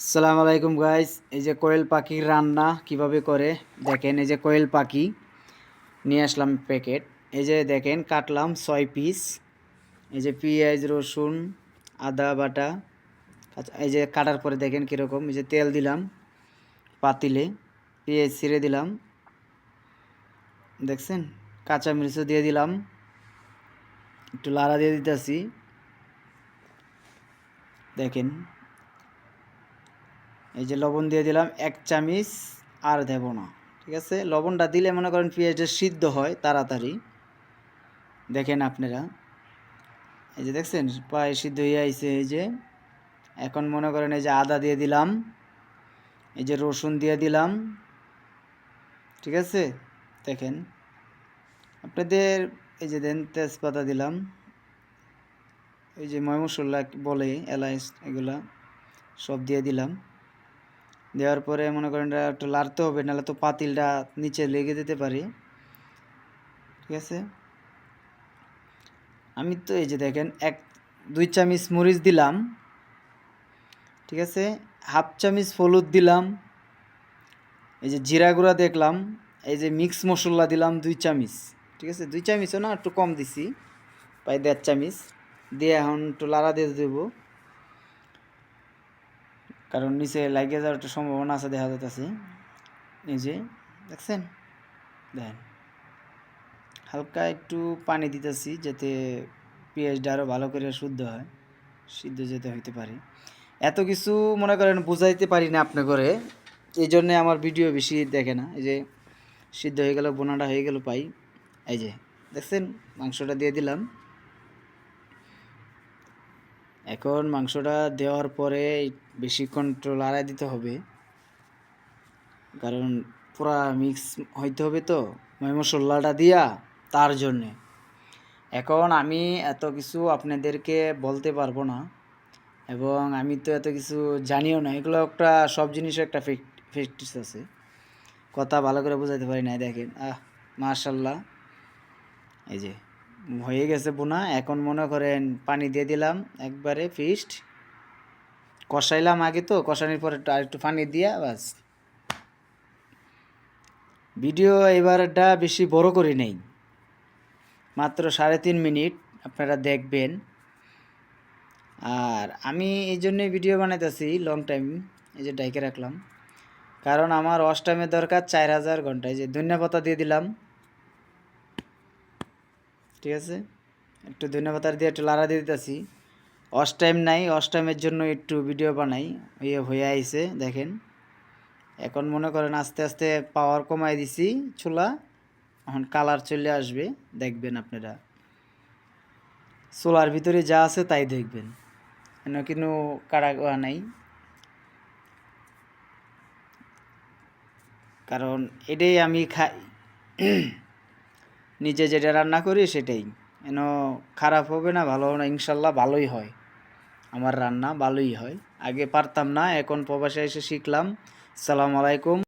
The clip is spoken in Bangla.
আসসালামু আলাইকুম গাইস এই যে কোয়েল পাখির রান্না কীভাবে করে, দেখেন, এই যে কোয়েল পাখি নিয়ে আসলাম প্যাকেট এই যে দেখেন, কাটলাম ছয় পিস এই যে পেঁয়াজ, রসুন, আদা, বাটা। আচ্ছা এই যে কাটার পরে দেখেন কীরকম, এই যে তেল দিলাম পাতিলে, পেঁয়াজ ছিঁড়ে দিলাম। দেখছেন? কাঁচামরিচও দিয়ে দিলাম। একটু লাড়া দিয়ে দিতেছি। দেখেন এই যে লবণ দিয়ে দিলাম এক চামিচ আর দেব না, ঠিক আছে? লবণটা দিলে মনে করেন পেঁয়াজটা সিদ্ধ হয় তাড়াতাড়ি। দেখেন আপনারা। এই যে দেখছেন, প্রায় সিদ্ধ হয়ে আইছে, এই যে। এখন মনে করেন এই যে আদা দিয়ে দিলাম, এই যে রসুন দিয়ে দিলাম, ঠিক আছে? দেখেন। আপনাদের এই যে দেন তেজপাতা দিলাম, এই যে মশলা বলে এলাইচ এগুলা সব দিয়ে দিলাম। দেওয়ার পরে মনে করেন এটা একটু লাড়তে হবে, নাহলে তো পাতিলটা নিচে লেগে যেতে পারে। ঠিক আছে? আমি তো এই যে দেখেন, এক, দুই চামচ মরিচ দিলাম। ঠিক আছে? হাফ চামচ হলুদ দিলাম। এই যে জিরা গুঁড়া দেখলাম, এই যে মিক্স মশলা দিলাম দুই চামচ। ঠিক আছে? দুই চামচও না, একটু কম দিছি, প্রায় দেড় চামচ। দিয়ে এখন একটু লাড়া দিয়ে দেবো। কারণ নিচে লাগিয়ে যাওয়ার একটা সম্ভাবনা আছে, দেখা যাইতেছে। এই যে, দেখছেন? দেখেন হালকা একটু পানি দিতেছি যাতে পেঁয়াজটা আরও ভালো করে শুদ্ধ হয়, সিদ্ধ যেতে হইতে পারে। এত কিছু মনে করেন বুঝাইতে পারি না আপনি করে এই জন্যে আমার ভিডিও বেশি দেখে না। এই যে, সিদ্ধ হয়ে গেল, বোনাটা হয়ে গেল পাই। এই যে, দেখছেন? মাংসটা দিয়ে দিলাম। এখন মাংসটা দেওয়ার পরে বেশিক্ষণ একটু লাড়াই দিতে হবে। কারণ পুরা মিক্স হইতে হবে তো মশলাটা দিয়া তার জন্যে। এখন আমি এত কিছু আপনাদেরকে বলতে পারব না, এবং আমি তো এত কিছু জানিও না। এগুলো একটা সব জিনিসের একটা ফেক্টিস আছে। কথা ভালো করে বোঝাতে পারি না দেখেন। আহ মার্শাল্লাহ এই যে। হয়ে গেছে বোনা। এখন মনে করেন পানি দিয়ে দিলাম, একবারে ফিস্ট কষাইলাম আগে তো, কষানোর পরে একটু পানি দিয়া বাস ভিডিও এবারটা বেশি বড় করে নেই। মাত্র সাড়ে তিন মিনিট, আপনারা দেখবেন। আর আমি এই জন্যই ভিডিও বানাইতেছি লং টাইম এই যে ডাইকে রাখলাম। কারণ আমার অস টাইমের দরকার চার হাজার ঘন্টায় যে ধন্যপাতা দিয়ে দিলাম। ঠিক আছে? একটু ধন্যবাদ দিয়ে একটু লাড়া দিয়ে দিতেছি। অস টাইম নাই, অস টাইমের জন্য একটু ভিডিও বানাই ইয়ে হয়ে আইছে, দেখেন। এখন মনে করেন আস্তে আস্তে পাওয়ার কমাই দিছি, চুলা। এখন কালার চলে আসবে, দেখবেন আপনারা। চুলার ভিতরে যা আছে তাই দেখবেন। কেন কিন্তু কারা নাই। কারণ এটাই আমি খাই নিজে যেটা রান্না করি সেটাই। যেন খারাপ হবে না, ভালো হবে না, ইনশাল্লাহ ভালোই হয়। আমার রান্না ভালোই হয়। আগে পারতাম না, এখন প্রবাসে এসে শিখলাম। সালাম আলাইকুম।